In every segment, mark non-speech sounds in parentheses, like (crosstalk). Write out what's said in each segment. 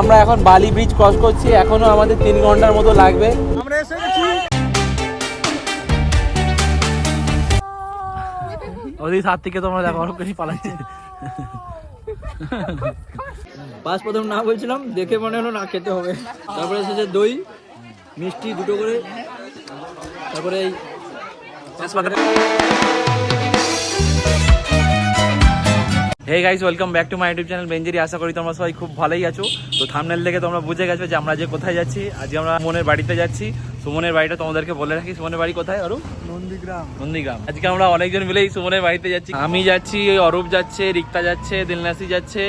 আমরা এখন বালি ব্রিজ ক্রস করছি এখনও আমাদের তিন ঘণ্টার মতো লাগবে। আমরা এসে গেছি। ওদিকে সাত থেকে তোমরা দেখো অনেক বেশি পালাচ্ছে পাঁচ প্রথম না বলছিলাম দেখে মনে হলো না খেতে হবে। তারপরে এসেছে দই মিষ্টি দুটো করে। তারপরে এই hey guys welcome back to my YouTube channel বেঞ্জেরি আশা করি তোমরা সবাই খুব ভালোই আছো। তো থামনেল দেখে তোমরা বুঝে গেছো যে আমরা যে কোথায় যাচ্ছি। আজকে আমরা সুমনের বাড়িতে যাচ্ছি। সুমনের বাড়িটা তোমাদেরকে বলে রাখি। সুমনের বাড়ি কোথায় অরূপ? নন্দীগ্রাম। নন্দীগ্রাম। আজকে আমরা অনেকজন মিলেই সুমনের বাড়িতে যাচ্ছি। আমি যাচ্ছি অরূপ যাচ্ছে রিক্তা যাচ্ছে দিলনাসি যাচ্ছে।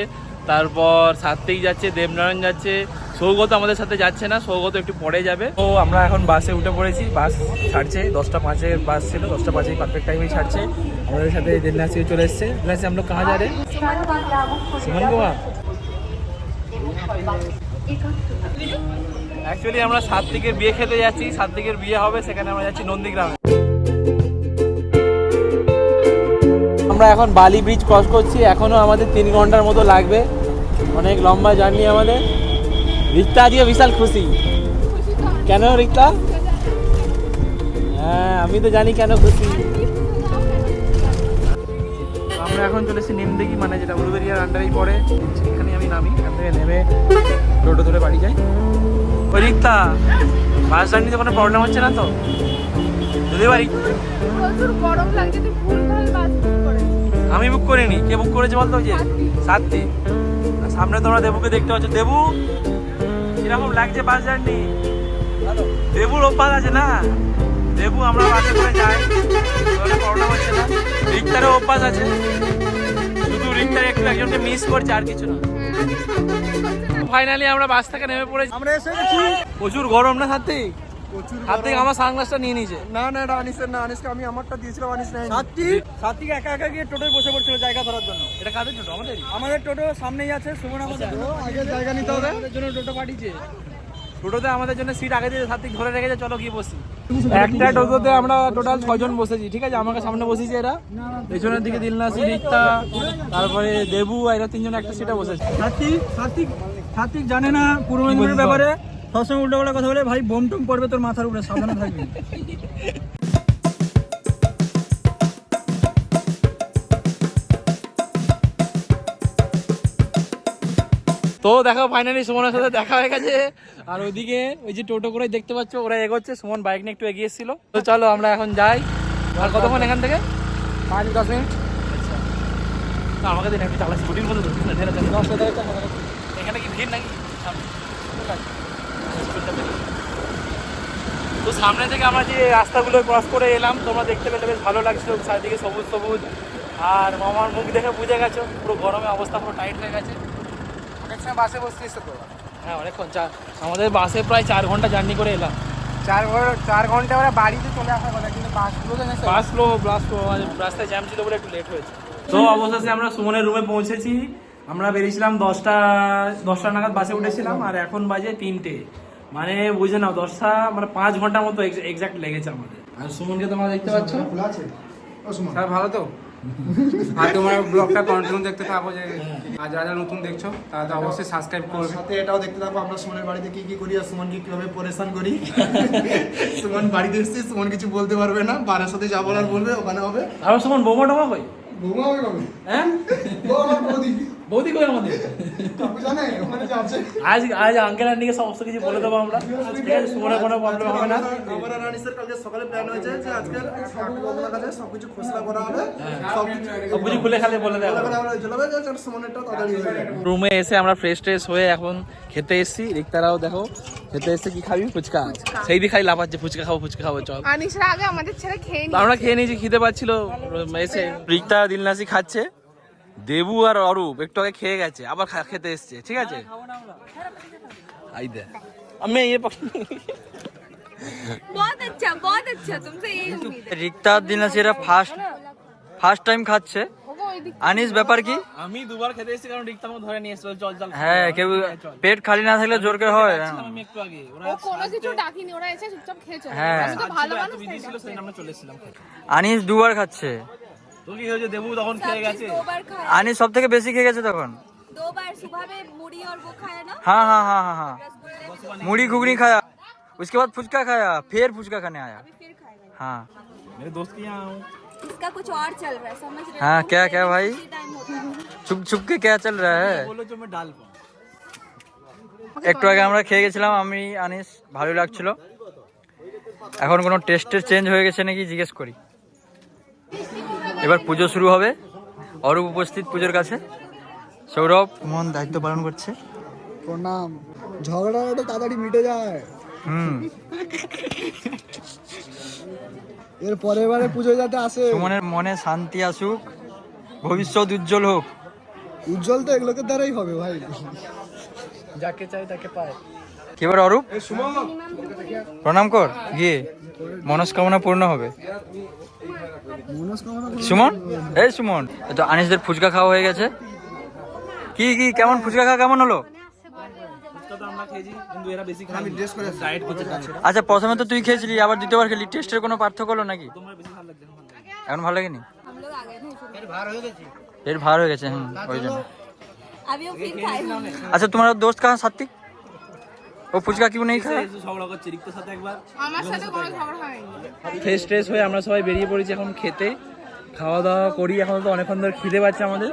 তারপর সাত্বিক যাচ্ছে, দেবনারায়ণ যাচ্ছে। সৌগত আমাদের সাথে যাচ্ছে না, সৌগত একটু পরে যাবে। তো আমরা এখন বাসে উঠে পড়েছি বাস ছাড়ছে, দশটা পাঁচের বাস ছিল, দশটা পাঁচে পারফেক্ট টাইমেই ছাড়ছে। আমাদের সাথে দিলনাসিও চলে এসছে। দিলনাসি আমরা কাহা যা রে সুমন কুমার অ্যাকচুয়ালি আমরা বিয়ে খেতে যাচ্ছি সাত্বিকের বিয়ে হবে, সেখানে আমরা যাচ্ছি নন্দীগ্রামে। আমরা এখন বালি ব্রিজ ক্রস করছি। এখনও আমাদের তিন ঘণ্টার মতো লাগবে। অনেক লম্বা জার্নি আমাদের। রিক্তা আজকে বিশাল খুশি। কেন রিক্তা? হ্যাঁ আমি তো জানি কেন খুশি। আমরা এখন চলে এসেছি নিমদিঘি মানে যেটা উলুবেরিয়ার আন্ডারেই পড়ে। এখানে আমি নামি এখান থেকে নেমে টোটো ধরে বাড়ি যাই। ওই রিক্তা বাস জার্নিতে কোনো প্রবলেম হচ্ছে না তো? যদি বাড়ি। প্রচুর গরম লাগছে তুই ভুলভাল বাস বুক করে আমি বুক করিনি। কে বুক করেছে বলতো যে? সাতটি। সামনে তোমরা দেবুকে দেখতে পাচ্ছ। দেবু কীরকম লাগছে বাস জার্নি দেবুর অভ্যাস আছে না? দেবু আমরা বাসে করে যাই। প্রবলেম হচ্ছে না। রিক্তারও অভ্যাস আছে। শুধু রিক্তার একটু একজনকে মিস করছে আর কিছু না। ফাইনালি আমরা বাস থেকে নেমে পড়েছি। আমরা এসে গেছি। প্রচুর গরম না সাথে প্রচুর আমার সানগ্লাসটা নিয়ে নিয়েছে না না এটা আনিসের না আনিসকে আমি আমারটা দিয়েছিলাম আনিস নাই সাত্বিক? সাত্বিক একা একা গিয়ে টোটোয় বসে পড়ছিল জায়গা ধরার জন্য। এটা কাদের আমাদেরই। আমাদের টোটো সামনেই আছে সুমন আমাদের আগে জায়গা নিতে হবে। জন্য টোটো পাঠিয়েছে। টোটোতে আমাদের জন্য সিট আগে দিয়ে সাথে ধরে রেখেছে চলো গিয়ে বসি। একটা টোটোতে আমরা টোটাল ছজন বসেছি ঠিক আছে? আমাকে সামনে বসেছি এরা। পেছনের দিকে দিলনাসি রিক্তা তারপরে দেবু আর এরা তিনজন একটা সিটে বসেছে। সাত্বিক সাত্বিক সাত্বিক জানে না পূর্ব মেদিনীপুরের ব্যাপারে? সবসময় উল্টো কথা বলে ভাই বোম টোম পড়বে তোর মাথার উপরে সাবধানে থাকবি। তো দেখো ফাইনালি সুমনের সাথে দেখা হয়ে গেছে। আর ওইদিকে ওই যে টোটো করে দেখতে পাচ্ছ ওরা এগোচ্ছে। সুমন বাইক নিয়ে একটু এগিয়ে এসেছিল। তো চলো আমরা এখন যাই। আর কতক্ষণ এখান থেকে? পাঁচ দশ মিনিট। না, আমাকে দিন একটু স্কুটির মতো এখানে কি ভিড় নাকি? ঠিক আছে। তো সামনে থেকে আমরা যে রাস্তাগুলো ক্রস করে এলাম তোমরা দেখতে পেলে বেশ ভালো লাগছিল চারিদিকে সবুজ সবুজ। আর মামার মুখ দেখে বুঝে গেছো পুরো গরমে অবস্থা পুরো টাইট হয়ে গেছে। অনেক সময় বাসে বসতে এসে তো হ্যাঁ অনেকক্ষণ। চার আমাদের বাসে প্রায় চার ঘণ্টা জার্নি করে এলাম। চার ঘণ্টা চার ঘণ্টা ওরা বাড়িতে চলে আসার কথা কিন্তু বাসগুলো তো বাস লো বাস লো রাস্তায় জ্যাম ছিল বলে একটু লেট হয়েছে। তো অবশেষে আমরা সুমনের রুমে পৌঁছেছি। আমরা বেরিয়েছিলাম দশটা দশটা নাগাদ বাসে উঠেছিলাম আর এখন বাজে তিনটে। মানে বুঝে নাও দশটা মানে পাঁচ ঘণ্টার মতো এক্সাক্ট লেগেছে আমাদের। আর সুমনকে তোমরা দেখতে পাচ্ছ? স্যার ভালো তো? আর তোমার ব্লগটা কন্টিনিউ দেখতে থাকো যে আর যারা যারা নতুন দেখছ তারা তো অবশ্যই সাবস্ক্রাইব করবে। সাথে এটাও দেখতে থাকব আমরা সুমনের বাড়িতে কি কি করি আর সুমনকে কীভাবে পরেশান করি। সুমন বাড়িতে এসেছি সুমন কিছু বলতে পারবে না বারের সাথে যা বলার বলবে ওখানে হবে। আর সুমন বোমা টোমা কই? ঘুমা হবে হ্যাঁ? ও আমার বৌদি। বৌদি কই আমাদের? কাকু জানে ওখানে যে আছে আজ আজ আঙ্কেল আন্টিকে সমস্ত কিছু বলে দেবো আমরা। ঠিক আছে সুমনের কোনো প্রবলেম হবে না। আমার আর কালকে সকালে প্ল্যান হয়েছে যে আজকে কাছে সবকিছু খোসলা করা হবে। সব কিছু খুলে খালে বলে দেবো হয়ে রুমে এসে আমরা ফ্রেশ ট্রেশ হয়ে এখন খেতে এসেছি। রিক্তারাও দেখো খেতে এসে কি খাবি? ফুচকা। সেই দিকে লাফাচ্ছে ফুচকা খাব ফুচকা খাব চল। আনিসরা আগে আমাদের ছেড়ে খেয়ে আমরা খেয়ে নিয়েছি খিদে পাচ্ছিল। এসে রিক্তা দিলনাসি খাচ্ছে। দেবু আর অরূপ একটু আগে খেয়ে গেছে আবার খা- খেতে এসছে ঠিক আছে আই দে আমি ইয়ে পাক- बहुत अच्छा बहुत अच्छा तुमसे यही उम्मीद है রিক্তা দিনাসিরা ফার্স্ট ফার্স্ট টাইম খাচ্ছে ওগো ওই দিক আনিস ব্যাপার কি আমি দুবার খেতে এসেছি কারণ রিক্তা আমাকে ধরে নিয়ে এসেছিল চল চল হ্যাঁ কেউ পেট খালি না থাকলে জোর করে হয় ছিলাম আমি একটু আগে ওরা ও কোনো কিছু ডাকিনি ওরা এসে চুপচাপ খেয়ে চলে হ্যাঁ। গেছে। আমি তো ভালো এত মানুষ বিধি ছিল সেই আমরা চলে এসেছিলাম আনিস দুবার খাচ্ছে তো কি হয়েছে দেবু তখন খেয়ে গেছে দুবার খায় আনিস সব থেকে বেশি খেয়ে গেছে তখন दो बार सुबह में मुड़ी और वो खाया ना हाँ हाँ हाँ हाँ हाँ रसगुल्ले मुड़ी घुगनी खाया उसके बाद फुचका खाया फिर फुचका खाने आया अभी फिर खाएगा हाँ मेरे दोस्त के यहाँ हूँ इसका कुछ और चल रहा है समझ रहे हो? हाँ, क्या- क्या उसी भाई? टाइम होता है চুপ চুপ কে কে চল রা হ্যাঁ बोलो जो मैं डाल पाऊँ একটু আগে আমরা খেয়ে গেছিলাম আমি আনিস ভালো লাগছিল এখন কোনো টেস্টের চেঞ্জ হয়ে গেছে নাকি জিজ্ঞেস করি এবার পুজো শুরু হবে। অরূপ উপস্থিত পুজোর কাছে। সৌরভ। মন দায়িত্ব পালন করছে। প্রণাম। ঝগড়াটা তাড়াতাড়ি মিটে যায়। হুম। এর পরের বারে পুজো যাতে আসে। সুমনের মনে শান্তি আসুক ভবিষ্যৎ উজ্জ্বল হোক। উজ্জ্বল তো এগুলোকে দ্বারাই হবে ভাই। যাকে চাই তাকে পায়। এবার অরূপ? প্রণাম কর গিয়ে মনস্কামনা পূর্ণ হবে। সুমন? এই সুমন তো আনিসদের ফুচকা খাওয়া হয়ে গেছে। কি কি কেমন ফুচকা খাওয়া কেমন হলো? আচ্ছা প্রথমে তো তুই খেয়েছিলি আবার দ্বিতীয়বার খেলি। টেস্টের কোনো পার্থক্য হলো নাকি? এখন ভালো লাগেনি? এর ভার হয়ে গেছে। হ্যাঁ ওই জন্য আচ্ছা তোমার দোস্ত কাহা সাত্বিক? ও ফুচকা কিউ নেই খায়? ঝগড়া করছে রিক্তর সাথে একবার। আমার সাথে কোনো ঝগড়া হয়নি। ফ্রেশ ট্রেশ হয়ে আমরা সবাই বেরিয়ে পড়েছি এখন খেতে। খাওয়া দাওয়া করি এখন তো অনেকক্ষণ ধরে খিদে পাচ্ছে আমাদের।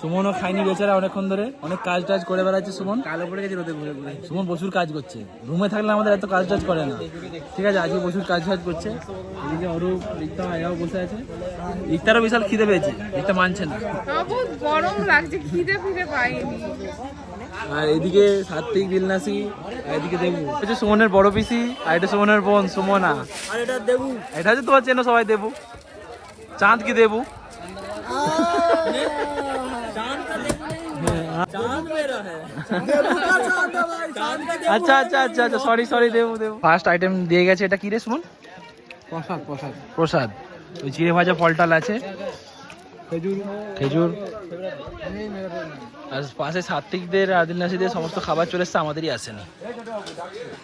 সুমনও খায়নি বেচারা অনেকক্ষণ ধরে। অনেক কাজ টাজ করে বেড়াচ্ছে সুমন। কালো পড়ে গেছে রোদে ঘুরে ঘুরে। সুমন প্রচুর কাজ করছে। রুমে থাকলে আমাদের এত কাজ টাজ করে না। ঠিক আছে আজকে প্রচুর কাজ টাজ করছে। এদিকে অরূপ রিক্তা এরাও বসে আছে। রিক্তারও বিশাল খিদে পেয়েছে রিক্তা মানছে না। গরম লাগছে খিদে ফিদে পাইনি। আর এদিকে সাত্বিক দিলনাসি আর এদিকে দেবু। হচ্ছে সুমনের বড় পিসি আর এটা সুমনের বোন সুমনা। আর এটা দেবু। এটা হচ্ছে তোমার চেনো সবাই দেবু? চাঁদ কি দেবু? আচ্ছা আচ্ছা আচ্ছা আচ্ছা sorry sorry Debu Debu. First item দিয়ে গেছে এটা কি রে সুমন? প্রসাদ প্রসাদ। প্রসাদ। ওই চিড়ে ভাজা ফলটাল আছে। খেজুর। খেজুর। আর পাশে সাত্বিকদের আদিলনাসীদের সমস্ত খাবার চলে এসছে আমাদেরই আসেনি।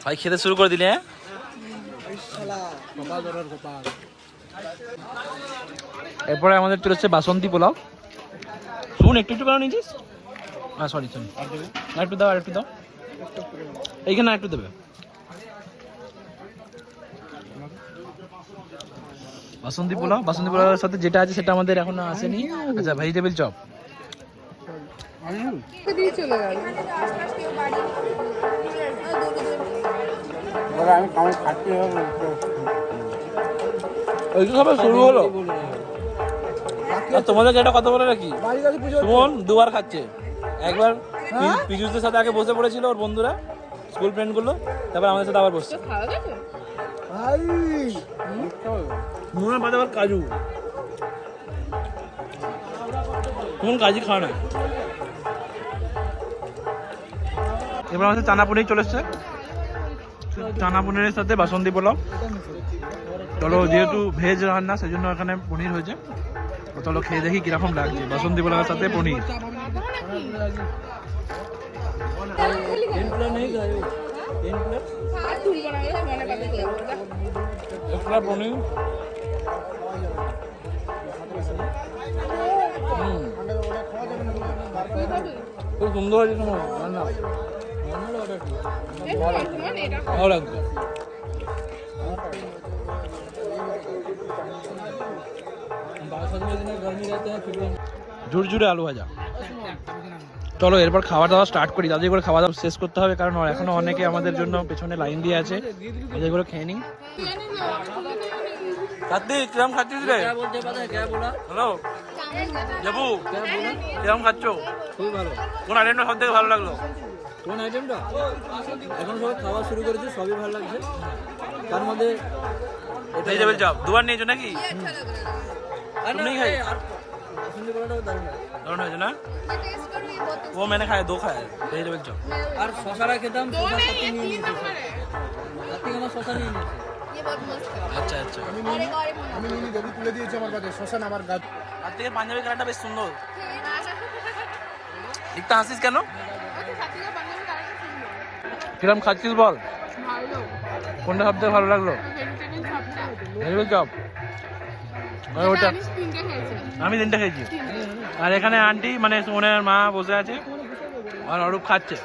ভাই খেতে শুরু করে দিলে হ্যাঁ? এরপরে আমাদের চলে এসছে বাসন্তী পোলাও। শুন একটু একটু কেন নিয়েছিস? হ্যাঁ সরি সরি আর একটু দাও আর একটু দাও। এইখানে আর একটু দেবে। বাসন্তী পোলাও বাসন্তী পোলাওয়ের সাথে যেটা আছে সেটা আমাদের এখনও আসেনি। আচ্ছা ভেজিটেবল চপ দিয়ে চলে গেল ওইগুলো সবাই শুরু হলো। আর তোমাদেরকে একটা কথা বলে রাখি। সুমন দুবার খাচ্ছে। একবার পি- পীযুষদের সাথে আগে বসে পড়েছিল ওর বন্ধুরা স্কুল ফ্রেন্ডগুলো তারপর আমাদের সাথে আবার বসছে। আবার কাজু। কোন কাজই খাওয়া না। এবার আমাদের চানা পনির চলে এসছে। চানা পনিরের সাথে বাসন্তী পোলাও। চলো, যেহেতু ভেজ রান্না সেই জন্য এখানে পনির হয়েছে। চলো, খেয়ে দেখি কীরকম লাগছে। বাসন্তী পোলাওয়ের সাথে পনির। পনির। খুব সুন্দর হয়েছে তোমার। রান্না ভালো ঝুরঝুরে আলু ভাজা। চলো, এরপর খাওয়া দাওয়া স্টার্ট করি। তাদের করে খাওয়া দাওয়া শেষ করতে হবে, কারণ এখনও অনেকে আমাদের জন্য পেছনে লাইন দিয়ে আছে। তাদের খেয়ে নি দাদি কিরম খাচ্ছিস রে? হ্যালো? যাবু কিরম খাচ্ছ? খুবই ভালো কোন আইটেমটা সব থেকে ভালো লাগল? কোন আইটেমটা এখন সবাই খাওয়া শুরু করেছে সবই ভালো লাগছে। তার মধ্যে ভেজিটেবল চপ দুবার নিয়েছো নাকি? তুমি খাই। দারুণ হয়েছে না? ও মেনে খায় দো খায় ভেজিটেবল চপ আর শশারা খেতাম শশা নিয়ে নিয়েছি। তার থেকে আমার নিয়ে নিয়েছি। আচ্ছা আচ্ছা। আমি নিয়ে দেবী তুলে দিয়েছি আমার কাছে শশা আমার গাছ। আর থেকে পাঞ্জাবি কালারটা বেশ সুন্দর। দেখতে হাসিস কেন? কিরম খাচ্ছিস বল? কোনটা সব থেকে ভালো লাগল? Vegetable chop. ওটা আমি তিনটে খেয়েছি। আর এখানে আন্টি মানে সুমনের মা বসে আছে। আর অরূপ খাচ্ছে।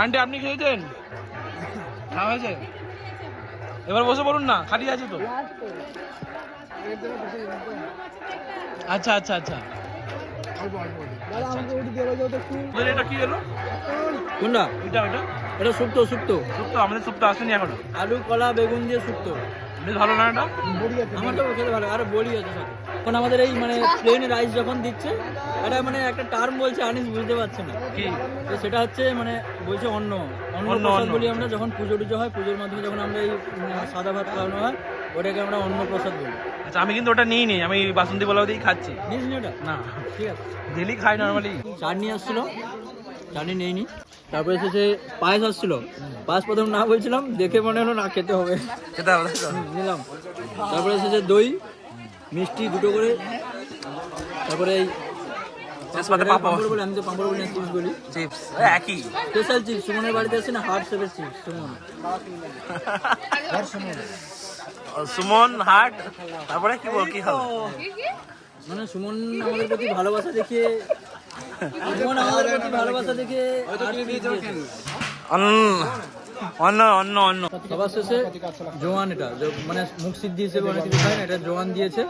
আন্টি আপনি খেয়েছেন? হয়েছে? এবার বসে বলুন না খালি আছে তো। আচ্ছা আচ্ছা আচ্ছা। এটা কি এলো? কোনটা? এটা এটা? এটা শুক্তো আমাদের আসেনি এখনও। আলু কলা বেগুন দিয়ে শুক্তো। বেশ ভালো না এটা? আমার তো খেতে ভালো আর বড়ি আছে সাথে এখন আমাদের এই মানে প্লেন রাইস যখন দিচ্ছে এটা মানে একটা টার্ম বলছে আনিস বুঝতে পারছে না। কি? তো সেটা হচ্ছে মানে বলছে অন্ন। অন্ন অন্ন, বলি আমরা যখন পুজো টুজো হয় পুজোর মাধ্যমে যখন আমরা এই সাদা ভাত খাওয়ানো হয় ওটাকে আমরা অন্ন প্রসাদ বলি। আচ্ছা আমি কিন্তু ওটা নিই নি আমি বাসন্তী পোলাও দিয়েই খাচ্ছি। নিস নি ওটা? না। ঠিক আছে। ডেলি খাই নর্মালি চাটনি আসছিল চাটনি নেইনি। তারপরে এসেছে পায়েস আসছিল। পায়েস প্রথম না বলছিলাম দেখে মনে হলো না খেতে হবে। খেতে হবে নিলাম। তারপরে এসেছে দই মিষ্টি দুটো করে। তারপরে এই আমি তো বলি চিপস বলি। চিপস একই। স্পেশাল চিপস সুমনের বাড়িতে আছে না হার্ট শেপের চিপস সুমন। (laughs) সুমন হাট তারপরে কি বল কি হবে মানে সুমন আমাদের প্রতি ভালোবাসা দেখে সুমন আমাদের প্রতি ভালোবাসা দেখে heart chips দিয়েছে। অন্য অন্য অন্য সবার শেষে জোয়ান এটা মানে মুখ সিদ্ধি হিসেবে অনেক কিছু খায় না এটা জোয়ান দিয়েছে।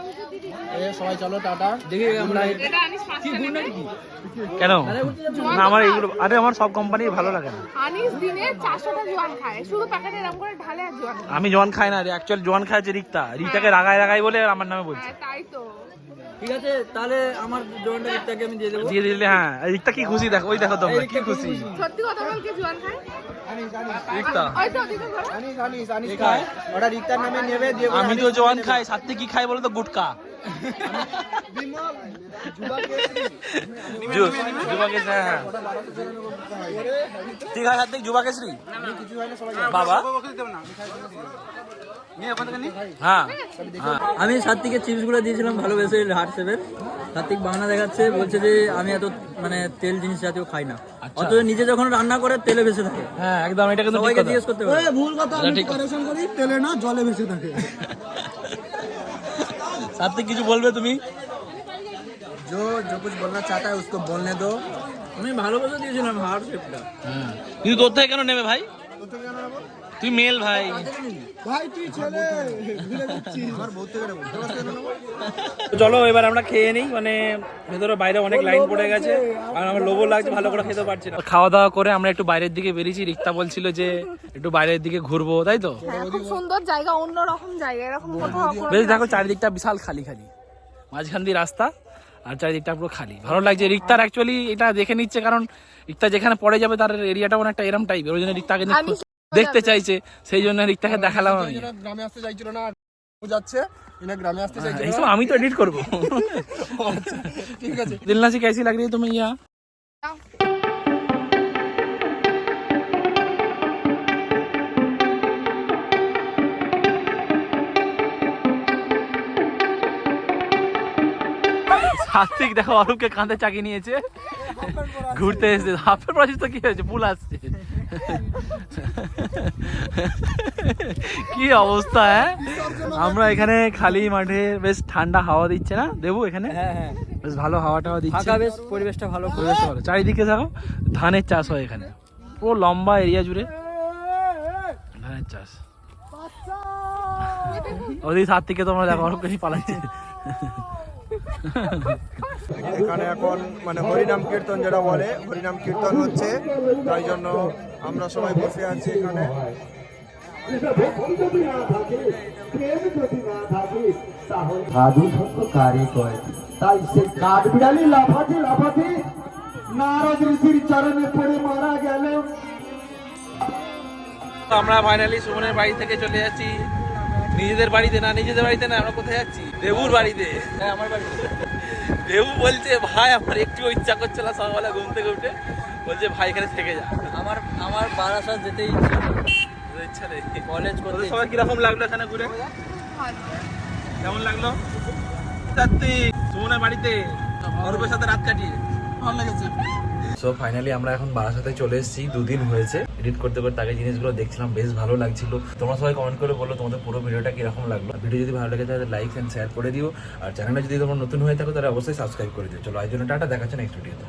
সবাই চলো টাটা। দেখি আমরা? কেন? না আমার এইগুলো আরে আমার সব কোম্পানি ভালো লাগে না। আমি জোয়ান খাই না অ্যাকচুয়াল জোয়ান খাই হচ্ছে রিক্তা। রিক্তাকে রাগায় রাগাই বলে আমার নামে বলছে। হ্যাঁ তাই তো। ঠিক আছে তাহলে আমার জোয়ানটা একটাকে আমি দিয়ে দেবো। দিয়ে দিলে হ্যাঁ। রিক্তা কি খুশি দেখো ওই দেখো তোমরা কি খুশি? সত্যি কথা বল কি জোয়ান খায়? আমি তো জোয়ান খাই সাথে কি খাই বলো তো গুটকা। হ্যাঁ। ঠিক আছে সাথে যুবা কেসরি বাবা? হ্যাঁ হ্যাঁ আমি সাত্বিকের চিপস গুলো দিয়েছিলাম ভালোবেসে হার্ট শেপের সাত্বিক বাহানা দেখাচ্ছে বলছে যে আমি এত মানে তেল জিনিস জাতীয় খাই না অথচ নিজে যখন রান্না করে তেলে ভেসে থাকে হ্যাঁ একদম এটা কিন্তু ঠিক সবাইকে কথা জিজ্ঞেস করতে হবে ভুল কথা এটা ঠিক কথা। প্রিপারেশন করি তেলে না জলে ভেসে থাকে সাথে কিছু বলবে তুমি जो जो कुछ बोलना चाहता है उसको बोलने दो আমি ভালোবেসে দিয়েছিলাম হার্ট শেপটা কিন্তু তোর থেকে কেন নেবে ভাই তুই মেল ভাই। ভাই তুই তো চলো এবার আমরা খেয়ে নিই মানে ভেতরে বাইরে অনেক লাইন পড়ে গেছে। আর আমার লোভও লাগছে ভালো করে খেতে পারছি না। খাওয়া দাওয়া করে আমরা একটু বাইরের দিকে বেরিয়েছি। রিক্তা বলছিল যে একটু বাইরের দিকে ঘুরবো তাই তো? হ্যাঁ খুব সুন্দর জায়গা অন্যরকম জায়গা এরকম কোথাও বেশ দেখো চারিদিকটা বিশাল খালি খালি মাঝখান দিয়ে রাস্তা আর চারিদিকটা পুরো খালি। ভালো লাগছে রিক্তার অ্যাকচুয়ালি এটা দেখে নিচ্ছে কারণ রিক্তা যেখানে পড়ে যাবে তার এরিয়াটা অনেকটা এরম টাইপের ওই জন্য আমি খুব দেখতে চাইছে সেই জন্য রিক্তাকে দেখালাম আমি এরা গ্রামে আসতে চাইছিল না ও যাচ্ছে এরা গ্রামে আসতে চাইছিল এইসব আমি তো এডিট করবো (laughs) ঠিক আছে दिलना से कैसी लग रही है तुम्हें यहाँ সাত্বিক দেখো অরূপকে কাঁধে চাকি নিয়েছে। ঘুরতে এসেছে। হাফের প্রসেস তো কি হয়েছে? ফুল আসছে। কি অবস্থা হ্যাঁ? আমরা এখানে খালি মাঠে বেশ ঠান্ডা হাওয়া দিচ্ছে না? দেবু এখানে? হ্যাঁ হ্যাঁ। বেশ ভালো হাওয়া টাওয়া দিচ্ছে বেশ পরিবেশটা ভালো পরিবেশ ভালো। চারিদিকে দেখো ধানের চাষ হয় এখানে। পুরো লম্বা এরিয়া জুড়ে ধানের চাষ। ওদিকে সাত থেকে তোমরা দেখো অনেক বেশি পালাচ্ছে। এখানে এখন মানে হরিনাম কীর্তন যেটা বলে হরিনাম কীর্তন হচ্ছে। তাই জন্য আমরা সবাই বসে আছি এখানে। সাধু সত্য কারে কয়? তাই সে কাঠ বিড়ালি লাফাতে লাফাতে নারদ ঋষির চরণে পড়ে মারা গেল। তো আমরা ফাইনালি সুমনের বাড়ি থেকে চলে যাচ্ছি। নিজেদের বাড়িতে না নিজেদের বাড়িতে না আমরা কোথায় যাচ্ছি? দেবুর বাড়িতে। হ্যাঁ আমার বাড়িতে। দেবু বলছে ভাই আমার একটু ইচ্ছা করছে না সকালবেলা ঘুম থেকে উঠে। বলছে ভাই এখানে থেকে যা। আমার আমার বারাসাত যেতে ইচ্ছে ইচ্ছা নেই। কলেজ করতে সবাই কীরকম লাগল এখানে ঘুরে? কেমন লাগল? সত্যি সুমনের বাড়িতে? অরূপের সাথে রাত কাটিয়ে। ভালো লেগেছে। সো ফাইনালি আমরা এখন বারাসাতে চলে এসেছি। দুদিন হয়েছে। এডিট করতে করতে আগে জিনিসগুলো দেখছিলাম, বেশ ভালো লাগছিল। তোমরা সবাই কমেন্ট করে বলো তোমাদের পুরো ভিডিওটা কীরকম লাগল। ভিডিও যদি ভালো লাগে তাহলে লাইক অ্যান্ড শেয়ার করে দিও। আর চ্যানেলটা যদি তোমার নতুন হয়ে থাকো তাহলে অবশ্যই সাবস্ক্রাইব করে দিও। চলো আজ জন্য টাটা, দেখাচ্ছে নেক্সট ভিডিওতে